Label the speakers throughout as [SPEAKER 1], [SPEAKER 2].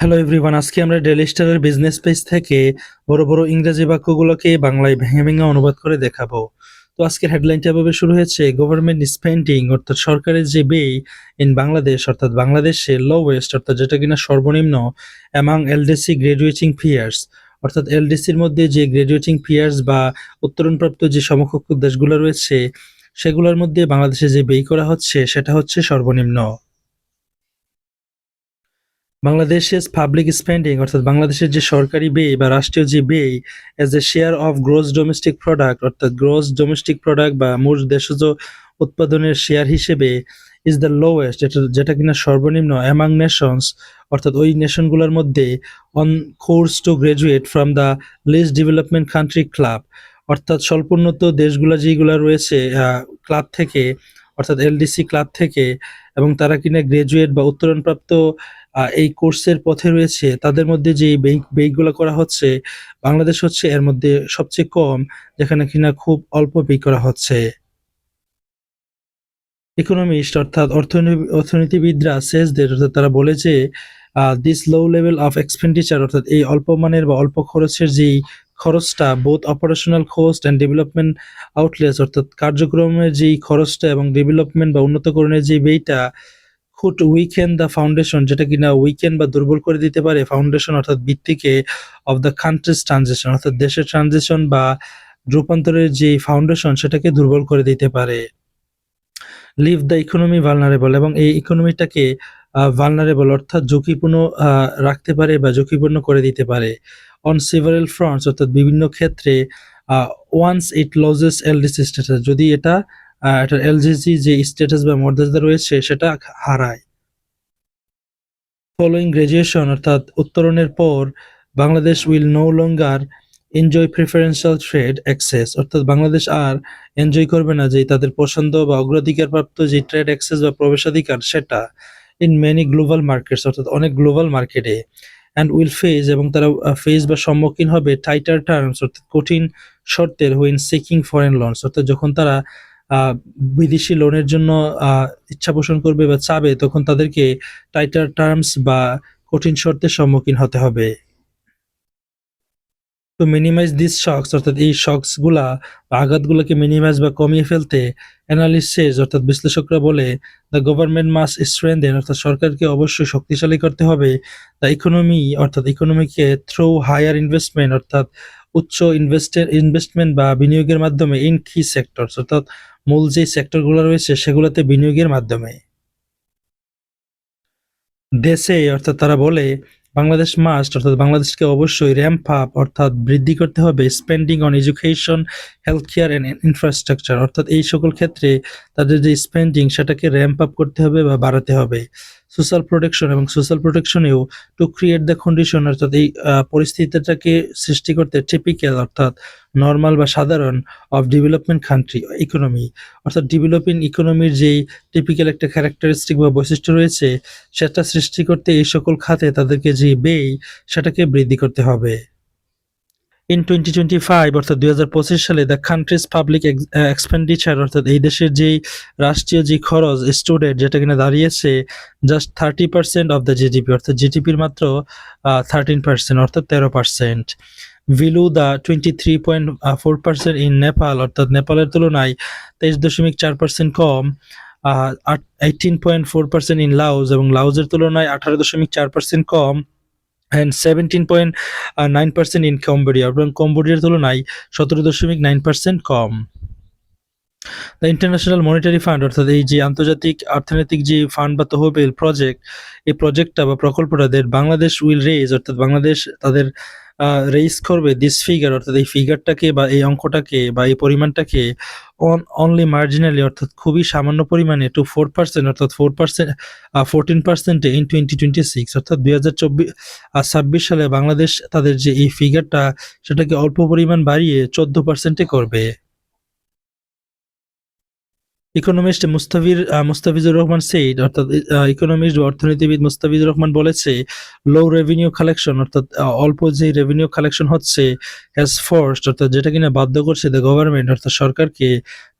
[SPEAKER 1] Hello everyone আজকে আমরা daily স্টারের বিজনেস পেজ থেকে বড় বড় ইংরেজি বাক্যগুলোকে বাংলায় ভেঙে ভেঙে অনুবাদ করে দেখাবো। তো আজকের হেডলাইনটা এভাবে শুরু হয়েছে গভর্নমেন্ট স্পেন্ডিং অর্থাৎ সরকারের যে ব্যয় ইন বাংলাদেশ, অর্থাৎ বাংলাদেশে লোয়েস্ট অর্থাৎ যেটা কিনা সর্বনিম্ন অ্যামাং এলডিসি গ্রাজুয়েটিং ফিয়ার্স অর্থাৎ এলডিসির মধ্যে যে গ্রাজুয়েটিং ফিয়ার্স বা উত্তরণপ্রাপ্ত যে সমকক্ষ দেশগুলো রয়েছে, সেগুলোর মধ্যে বাংলাদেশে যে ব্যয় করা হচ্ছে, সেটা হচ্ছে সর্বনিম্ন। বাংলাদেশের পাবলিক স্পেন্ডিং অর্থাৎ বাংলাদেশের যে সরকারি ব্যয় বা রাষ্ট্রীয় যে ব্যয় as a share of gross domestic product অর্থাৎ গ্রোস ডোমেস্টিক প্রোডাক্ট বা মূল দেশজ উৎপাদনের শেয়ার হিসেবে ইজ দ্য লোয়েস্ট যেটা যেটা কিনা সর্বনিম্ন অ্যামাং নেশনস অর্থাৎ ওই নেশনগুলোর মধ্যে on course to graduate from the least development country club অর্থাৎ স্বল্পোন্নত দেশগুলো যেগুলো রয়েছে ক্লাব থেকে, অর্থাৎ এলডিসি ক্লাব থেকে, এবং তারা কিনা গ্রাজুয়েট বা উত্তরণপ্রাপ্ত এই কোর্সের পথে রয়েছে, তাদের মধ্যে যে ব্যয়গুলো করা হচ্ছে, বাংলাদেশ হচ্ছে এর মধ্যে সবচেয়ে কম, যেখানে কিনা খুব অল্প ব্যয় করা হচ্ছে। ইকোনমিস্ট অর্থাৎ অর্থনী- অর্থনীতিবিদরা সেজদের, অর্থাৎ তারা বলে যে this low level of expenditure অর্থাৎ এই অল্প মানের বা অল্প খরচের যেই খরচটা both operational cost and development outlays অর্থাৎ কার্যক্রমের যেই খরচটা এবং ডেভেলপমেন্ট বা উন্নতকরণের যে ব্যয়টা খুট উইকেন দ্য ফাউন্ডেশন যেটা কিনা উইকেন বা দুর্বল করে দিতে পারে ফাউন্ডেশন অর্থাৎ ভিত্তিকে অফ দ্য কান্ট্রিজ ট্রানজিশন অর্থাৎ দেশের ট্রানজিশন বা রূপান্তরের যে ফাউন্ডেশন সেটাকে দুর্বল করে দিতে পারে। লিভ দ্য ইকোনমি ভালনারেবল এবং এই ইকোনমিটাকে ভালনারেবল অর্থাৎ ঝুঁকিপূর্ণ রাখতে পারে বা ঝুঁকিপূর্ণ করে দিতে পারে। অন সিভারেল ফ্রন্টস অর্থাৎ বিভিন্ন ক্ষেত্রে once it loses LDC status যদি এটা এটার এলজিসি যে স্ট্যাটাস বা মর্যাদা রয়েছে, সেটা হারায়। ফলোয়িং গ্রাজুয়েশন অর্থাৎ উত্তরণের পর, Bangladesh will no longer enjoy preferential trade access অর্থাৎ বাংলাদেশ আর এনজয় করবে না যে তাদের পছন্দ বা অগ্রাধিকার প্রাপ্ত যে ট্রেড অ্যাক্সেস বা প্রবেশাধিকার, সেটা ইন মেনি গ্লোবাল মার্কেটস অর্থাৎ অনেক গ্লোবাল মার্কেটে অ্যান্ড উইল ফেজ এবং তারা ফেস বা সম্মুখীন হবে টাইটার টার্মস অর্থাৎ কঠিন শর্তের হুইন সিকিং ফরেন লোনস অর্থাৎ যখন তারা বিদেশি লোনের জন্য ইচ্ছা পোষণ করবে বা চাবে, তখন তাদেরকে টাইটার টার্মস বা কঠিন শর্তের সম্মুখীন হতে হবে। তো মিনিমাইজ দিস শক্স অর্থাৎ এই শক্সগুলা বা আঘাতগুলোকে মিনিমাইজ বা কমিয়ে ফেলতে অ্যানালিসিস অর্থাৎ বিশ্লেষকরা বলে দ্য গভর্নমেন্ট মাস স্ট্রেন্থেন অর্থাৎ সরকারকে অবশ্যই শক্তিশালী করতে হবে। দ্য ইকোনমি অর্থাৎ ইকোনমিকে থ্রু হায়ার ইনভেস্টমেন্ট অর্থাৎ উচ্চ ইনভেস্টের ইনভেস্টমেন্ট বা বিনিয়োগের মাধ্যমে ইন কি সেক্টর অর্থাৎ মূল যে সেক্টরগুলো রয়েছে সেগুলোতে বিনিয়োগের মাধ্যমে। দেশে, অর্থাৎ তারা বলে, বাংলাদেশ মাস্ট অর্থাৎ বাংলাদেশকে অবশ্যই র্যাম্প আপ অর্থাৎ বৃদ্ধি করতে হবে spending on education health care and infrastructure অর্থাৎ এই সকল ক্ষেত্রে তাদের যে স্পেন্ডিং সেটাকে র্যাম্প আপ করতে হবে বা বাড়াতে হবে। সোশ্যাল প্রোটেকশন এবং সোশ্যাল প্রোটেকশনেও টু ক্রিয়েট দ্য কন্ডিশন অর্থাৎ এই পরিস্থিতিটাকে সৃষ্টি করতে টিপিক্যাল অর্থাৎ নর্মাল বা সাধারণ অফ ডেভেলপমেন্ট কান্ট্রি ইকোনমি অর্থাৎ ডেভেলপিং ইকোনমির যেই টিপিক্যাল একটা ক্যারেক্টারিস্টিক বা বৈশিষ্ট্য রয়েছে, সেটা সৃষ্টি করতে এই সকল খাতে তাদেরকে যে ব্যয়, সেটাকে বৃদ্ধি করতে হবে। ইন টোয়েন্টি টোয়েন্টি ফাইভ অর্থাৎ দুই হাজার পঁচিশ সালে দ্য কান্ট্রিজ পাবলিক এক্সপেন্ডিচার অর্থাৎ এই দেশের যেই রাষ্ট্রীয় যে খরচ স্টুডেন্ট যেটা কিনা দাঁড়িয়েছে just thirty percent of the GDP অর্থাৎ জিডিপির মাত্র থার্টিন পার্সেন্ট অর্থাৎ তেরো percent below the twenty three point four percent in Nepal অর্থাৎ নেপালের তুলনায় তেইশ দশমিক চার percent com eighteen point four percent in Laos এবং লাউজের তুলনায় আঠারো দশমিক চার percent com and seventeen point nine percent in Cambodia এবং কম্বোডিয়ার তুলনায় সতেরো দশমিক নাইন পার্সেন্ট কম। দ্য ইন্টারন্যাশনাল মনিটারি ফান্ড অর্থাৎ এই যে আন্তর্জাতিক অর্থনৈতিক যে ফান্ড বা তহবিল প্রজেক্ট এই প্রজেক্টটা বা প্রকল্পটা বাংলাদেশ উইল রেজ অর্থাৎ বাংলাদেশ তাদের রেজ করবে দিস ফিগার অর্থাৎ এই ফিগারটাকে বা এই অঙ্কটাকে বা এই পরিমাণটাকে অন অনলি মার্জিনালি অর্থাৎ খুবই সামান্য পরিমাণে টু ফোর পার্সেন্ট অর্থাৎ ফোর পার্সেন্ট ফোরটিন পার্সেন্টে ইন টোয়েন্টি টোয়েন্টি সিক্স অর্থাৎ দুই হাজার চব্বিশ ছাব্বিশ সালে বাংলাদেশ তাদের যে এই ফিগারটা সেটাকে অল্প পরিমাণ বাড়িয়ে চোদ্দ পার্সেন্টে করবে। ইকোনমিস্ট মুস্তাফির মুস্তাফিজুর রহমান সেইড, অর্থাৎ ইকোনমিস্ট বা অর্থনীতিবিদ মুস্তাফিজুর রহমান বলেছে লো রেভিনিউ কালেকশন অর্থাৎ অল্প যে রেভিনিউ কালেকশন হচ্ছে হ্যাজ ফোর্সড অর্থাৎ, যেটা কিনা বাধ্য করছে দ্য গভর্নমেন্ট অর্থাৎ সরকারকে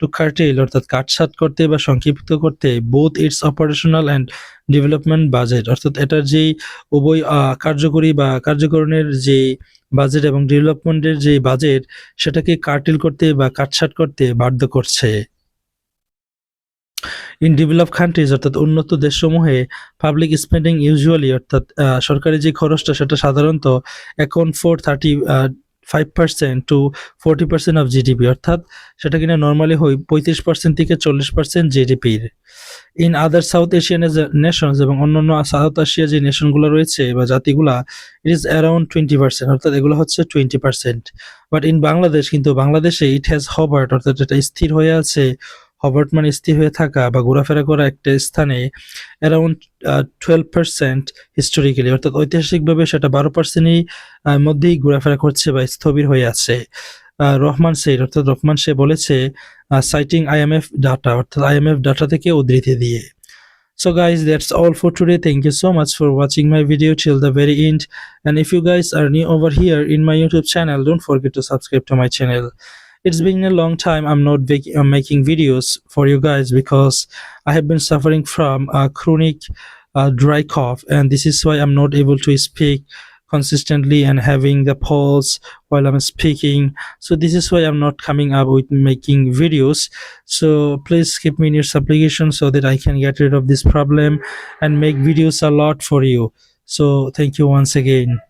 [SPEAKER 1] টু কার্টেল অর্থাৎ, কাটছাট করতে বা সংক্ষিপ্ত করতে both its operational and development budget অর্থাৎ, এটার যেই উভয় কার্যকরী বা কার্যকরণের যে বাজেট এবং ডেভেলপমেন্টের যে বাজেট সেটাকে কার্টেল করতে বা কাটছাট করতে বাধ্য করছে। ইন ডেভেলপ কান্ট্রিজ অর্থাৎ উন্নত দেশসমূহে পাবলিক স্পেন্ডিং ইউজুয়ালি অর্থাৎ সরকারি যে খরচটা সেটা সাধারণত account for thirty five percent to forty percent of GDP অর্থাৎ সেটা কিনা নর্মালি হয় পঁয়ত্রিশ পার্সেন্ট থেকে চল্লিশ পার্সেন্ট জিডিপির in other South Asian nations এবং অন্যান্য সাউথ এশিয়া যে নেশনগুলো রয়েছে বা জাতিগুলা it is around twenty percent অর্থাৎ এগুলো হচ্ছে twenty percent but in Bangladesh কিন্তু বাংলাদেশে ইট হ্যাজ হবার্ট অর্থাৎ এটা স্থির হয়ে আছে হবার্ট মানে স্থির হয়ে থাকা বা ঘোরাফেরা করা একটা স্থানে অ্যারাউন্ড টুয়েলভ পার্সেন্ট হিস্টোরিক্যালি অর্থাৎ ঐতিহাসিকভাবে সেটা বারো পার্সেন্টই মধ্যেই ঘোরাফেরা করছে বা স্থবির হয়ে আছে রহমান সেইর অর্থাৎ রহমান সে বলেছে সাইটিং আইএমএফ ডাটা অর্থাৎ আইএমএফ ডাটা থেকে উদ্ধৃতি দিয়ে So guys, that's all for today. Thank you so much for watching my video till the very end. And if you guys are new over here in my YouTube channel, don't forget to subscribe to my channel. It's been a long time I'm not uh, making videos for you guys because I have been suffering from a chronic uh, dry cough and this is why I'm not able to speak consistently and having the pulse while I'm speaking. So this is why I'm not coming up with making videos. So please keep me in your supplication so that I can get rid of this problem and make videos a lot for you. So thank you once again.